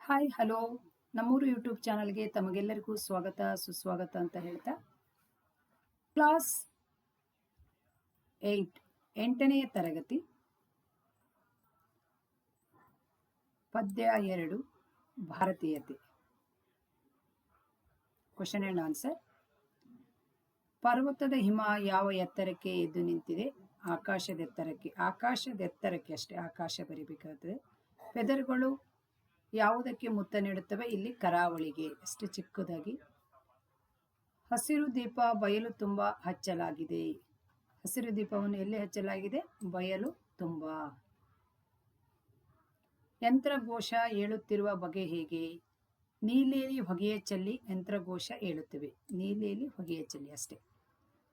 Hi hello ನಮ್ಮೂರು YouTube ಚಾನಲ್ಗೆ ತಮಗೆಲ್ಲರಿಗೂ ಸ್ವಾಗತ, ಸುಸ್ವಾಗತ ಅಂತ ಹೇಳ್ತಾ. ಕ್ಲಾಸ್ ಏಟ್ ಎಂಟನೆಯ ತರಗತಿ. ಪದ್ಯ ಎರಡು, ಭಾರತೀಯತೆ. ಕ್ವಶನ್ ಆ್ಯಂಡ್ ಆನ್ಸರ್ ಪರ್ವತದ ಹಿಮ ಯಾವ ಎತ್ತರಕ್ಕೆ ಎದ್ದು ನಿಂತಿದೆ? ಆಕಾಶದ ಎತ್ತರಕ್ಕೆ ಆಕಾಶದ ಎತ್ತರಕ್ಕೆ ಅಷ್ಟೇ, ಆಕಾಶ ಬರಿಬೇಕಾಗುತ್ತದೆ ಫೆದರ್ಗಳು ಯಾವುದಕ್ಕೆ ಮುತ್ತ ನೀಡುತ್ತವೆ? ಇಲ್ಲಿ ಕರಾವಳಿಗೆ. ಅಷ್ಟು ಚಿಕ್ಕದಾಗಿ. ಹಸಿರು ದೀಪ, ಬಯಲು ತುಂಬ ಹಚ್ಚಲಾಗಿದೆ. ಹಸಿರು ದೀಪವನ್ನು ಎಲ್ಲಿ ಹಚ್ಚಲಾಗಿದೆ? ಬಯಲು ತುಂಬ. ಯಂತ್ರಘೋಷ ಏಳುತ್ತಿರುವ ಬಗೆ ಹೇಗೆ? ನೀಲಿಯಲ್ಲಿ ಹೊಗೆಯ ಚಲ್ಲಿ ಯಂತ್ರಘೋಷ ಏಳುತ್ತಿವೆ. ನೀಲಿಯಲ್ಲಿ ಹೊಗೆಯ ಚಲ್ಲಿ ಅಷ್ಟೇ.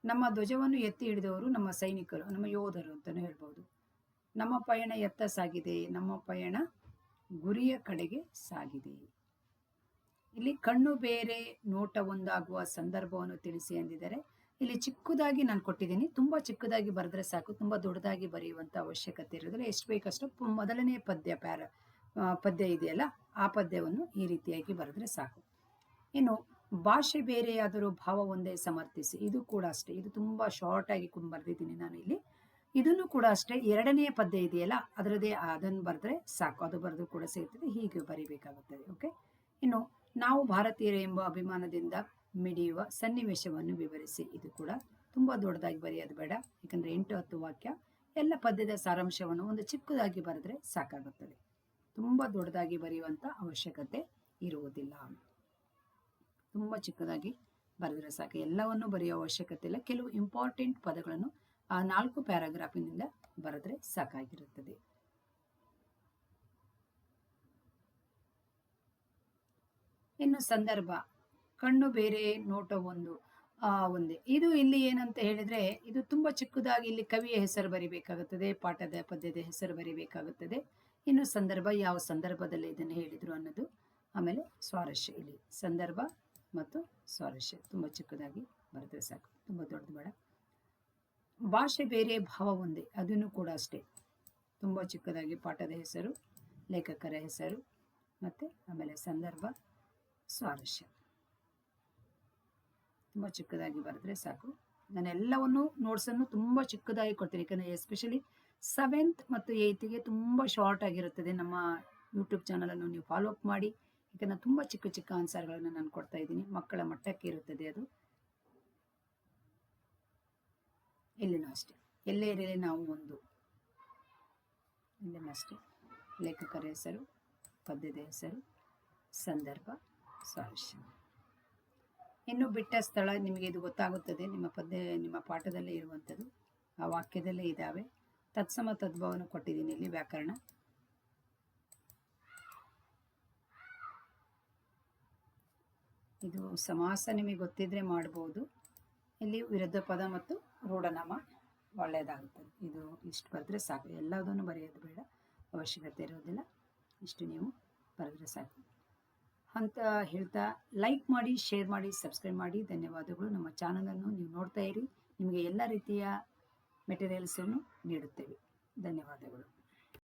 ನಮ್ಮ ಧ್ವಜವನ್ನು ಎತ್ತಿ ಹಿಡಿದವರು ನಮ್ಮ ಸೈನಿಕರು, ನಮ್ಮ ಯೋಧರು ಅಂತಲೂ ಹೇಳ್ಬೋದು. ನಮ್ಮ ಪಯಣ ಎತ್ತ ಸಾಗಿದೆ. ನಮ್ಮ ಪಯಣ ಗುರಿಯ ಕಡೆಗೆ ಸಾಗಿದೆ. ಇಲ್ಲಿ ಕಣ್ಣು ಬೇರೆ, ನೋಟ ಒಂದಾಗುವ ಸಂದರ್ಭವನ್ನು ತಿಳಿಸಿ ಎಂದಿದ್ದಾರೆ, ಇಲ್ಲಿ ಚಿಕ್ಕದಾಗಿ ನಾನು ಕೊಟ್ಟಿದ್ದೀನಿ. ತುಂಬಾ ಚಿಕ್ಕದಾಗಿ ಬರೆದ್ರೆ ಸಾಕು, ತುಂಬಾ ದೊಡ್ಡದಾಗಿ ಬರೆಯುವಂತ ಅವಶ್ಯಕತೆ ಇರೋದ್ರೆ ಎಷ್ಟು ಬೇಕಷ್ಟು ಮೊದಲನೇ ಪದ್ಯ ಪ್ಯಾರ ಪದ್ಯ ಇದೆಯಲ್ಲ, ಆ ಪದ್ಯವನ್ನು ಈ ರೀತಿಯಾಗಿ ಬರೆದ್ರೆ ಸಾಕು. ಇನ್ನು ಭಾಷೆ ಬೇರೆಯಾದರೂ ಭಾವ ಒಂದೇ ಸಮರ್ಥಿಸಿ, ಇದು ಕೂಡ ಅಷ್ಟೇ. ಇದು ತುಂಬಾ ಶಾರ್ಟ್ ಆಗಿ ಬರೆದಿದ್ದೀನಿ ನಾನು ಇಲ್ಲಿ. ಇದನ್ನು ಕೂಡ ಅಷ್ಟೇ ಎರಡನೇ ಪದ್ಯ ಇದೆಯಲ್ಲ ಅದರದೇ ಅದನ್ನು ಬರೆದ್ರೆ ಸಾಕು, ಅದು ಬರೆದು ಕೂಡ ಸೇರ್ತದೆ, ಹೀಗೆ ಬರಿಬೇಕಾಗುತ್ತದೆ ಓಕೆ ಇನ್ನು ನಾವು ಭಾರತೀಯರು ಎಂಬ ಅಭಿಮಾನದಿಂದ ಮಿಡಿಯುವ ಸನ್ನಿವೇಶವನ್ನು ವಿವರಿಸಿ, ಇದು ಕೂಡ ತುಂಬ ದೊಡ್ಡದಾಗಿ ಬರೆಯೋದು ಬೇಡ, ಯಾಕಂದ್ರೆ ಎಂಟು ಹತ್ತು ವಾಕ್ಯ, ಎಲ್ಲ ಪದ್ಯದ ಸಾರಾಂಶವನ್ನು ಒಂದು ಚಿಕ್ಕದಾಗಿ ಬರೆದ್ರೆ ಸಾಕಾಗುತ್ತದೆ. ತುಂಬ ದೊಡ್ಡದಾಗಿ ಬರೆಯುವಂಥ ಅವಶ್ಯಕತೆ ಇರುವುದಿಲ್ಲ. ತುಂಬ ಚಿಕ್ಕದಾಗಿ ಬರೆದ್ರೆ ಸಾಕು, ಎಲ್ಲವನ್ನು ಬರೆಯುವ ಅವಶ್ಯಕತೆ ಇಲ್ಲ, ಕೆಲವು ಇಂಪಾರ್ಟೆಂಟ್ ಪದಗಳನ್ನು ಆ ನಾಲ್ಕು ಪ್ಯಾರಾಗ್ರಾಫಿನಿಂದ ಬರೆದ್ರೆ ಸಾಕಾಗಿರುತ್ತದೆ. ಇನ್ನು ಸಂದರ್ಭ, ಕಣ್ಣು ಬೇರೆ, ನೋಟ ಒಂದು, ಆ ಒಂದೇ. ಇದು ಇಲ್ಲಿ ಏನಂತ ಹೇಳಿದ್ರೆ, ಇದು ತುಂಬಾ ಚಿಕ್ಕದಾಗಿ ಇಲ್ಲಿ ಕವಿಯ ಹೆಸರು ಬರಿಬೇಕಾಗುತ್ತದೆ, ಪಾಠದ ಪದ್ಯದ ಹೆಸರು ಬರಿಬೇಕಾಗುತ್ತದೆ. ಇನ್ನು ಸಂದರ್ಭ, ಯಾವ ಸಂದರ್ಭದಲ್ಲಿ ಇದನ್ನು ಹೇಳಿದ್ರು ಅನ್ನೋದು, ಆಮೇಲೆ ಸ್ವಾರಸ್ಯ ಇಲ್ಲಿ. ಸಂದರ್ಭ ಮತ್ತು ಸ್ವಾರಸ್ಯ, ತುಂಬಾ ಚಿಕ್ಕದಾಗಿ ಬರೆದ್ರೆ ಸಾಕು. ತುಂಬಾ ದೊಡ್ಡದು ಬೇಡ. ಭಾಷೆ ಬೇರೆ ಭಾವ ಒಂದೇ, ಅದನ್ನು ಕೂಡ ಅಷ್ಟೇ. ತುಂಬ ಚಿಕ್ಕದಾಗಿ ಪಾಠದ ಹೆಸರು, ಲೇಖಕರ ಹೆಸರು, ಮತ್ತು ಆಮೇಲೆ ಸಂದರ್ಭ ಸ್ವಾರಸ್ಯ ತುಂಬ ಚಿಕ್ಕದಾಗಿ ಬರೆದ್ರೆ ಸಾಕು. ನಾನು ಎಲ್ಲವನ್ನು ನೋಟ್ಸನ್ನು ತುಂಬ ಚಿಕ್ಕದಾಗಿ ಕೊಡ್ತೀನಿ, ಯಾಕಂದರೆ ಎಸ್ಪೆಷಲಿ ಸೆವೆಂತ್ ಮತ್ತು ಏಯ್ತಿಗೆ ತುಂಬ ಶಾರ್ಟ್ ಆಗಿರುತ್ತದೆ ನಮ್ಮ ಯೂಟ್ಯೂಬ್ ಚಾನಲನ್ನು ನೀವು ಫಾಲೋ ಅಪ್ ಮಾಡಿ. ಯಾಕಂದರೆ ತುಂಬ ಚಿಕ್ಕ ಚಿಕ್ಕ ಆನ್ಸರ್ಗಳನ್ನು ನಾನು ಕೊಡ್ತಾ ಇದ್ದೀನಿ. ಮಕ್ಕಳ ಮಟ್ಟಕ್ಕೆ ಇರುತ್ತದೆ ಅದು. ಇಲ್ಲಿನೂ ಅಷ್ಟೇ. ಎಲ್ಲೇ ಇರಲಿ ನಾವು ಒಂದು ಇಲ್ಲಿನೂ ಅಷ್ಟೇ. ಲೇಖಕರ ಹೆಸರು, ಪದ್ಯದ ಹೆಸರು, ಸಂದರ್ಭ ಸ್ವಾರಸ್ಯ ಇನ್ನು ಬಿಟ್ಟ ಸ್ಥಳ ನಿಮಗೆ ಇದು ಗೊತ್ತಾಗುತ್ತದೆ. ನಿಮ್ಮ ಪದ್ಯ, ನಿಮ್ಮ ಪಾಠದಲ್ಲೇ ಇರುವಂಥದ್ದು. ಆ ವಾಕ್ಯದಲ್ಲೇ ಇದ್ದಾವೆ. ತತ್ಸಮ ತದ್ಭವನ ಕೊಟ್ಟಿದ್ದೀನಿ ಇಲ್ಲಿ ವ್ಯಾಕರಣ. ಇದು ಸಮಾಸ ನಿಮಗೆ ಗೊತ್ತಿದ್ರೆ ಮಾಡ್ಬೋದು. ಇಲ್ಲಿ ವಿರುದ್ಧ ಪದ ಮತ್ತು ರೂಢನಾಮ ಒಳ್ಳೆಯದಾಗುತ್ತದೆ. ಇದು ಇಷ್ಟು ಬರೆದ್ರೆ ಸಾಕು. ಎಲ್ಲದನ್ನು ಬರೆಯೋದು ಬೇಡ. ಅವಶ್ಯಕತೆ ಇರೋದಿಲ್ಲ. ಇಷ್ಟು ನೀವು ಬರೆದ್ರೆ ಸಾಕು. ಅಂತ ಹೇಳ್ತಾ ಲೈಕ್ ಮಾಡಿ ಶೇರ್ ಮಾಡಿ ಸಬ್ಸ್ಕ್ರೈಬ್ ಮಾಡಿ. ಧನ್ಯವಾದಗಳು. ನಮ್ಮ ಚಾನಲನ್ನು ನೀವು ನೋಡ್ತಾ ಇರಿ. ನಿಮಗೆ ಎಲ್ಲ ರೀತಿಯ ಮೆಟೀರಿಯಲ್ಸನ್ನು ನೀಡುತ್ತೇವೆ. ಧನ್ಯವಾದಗಳು.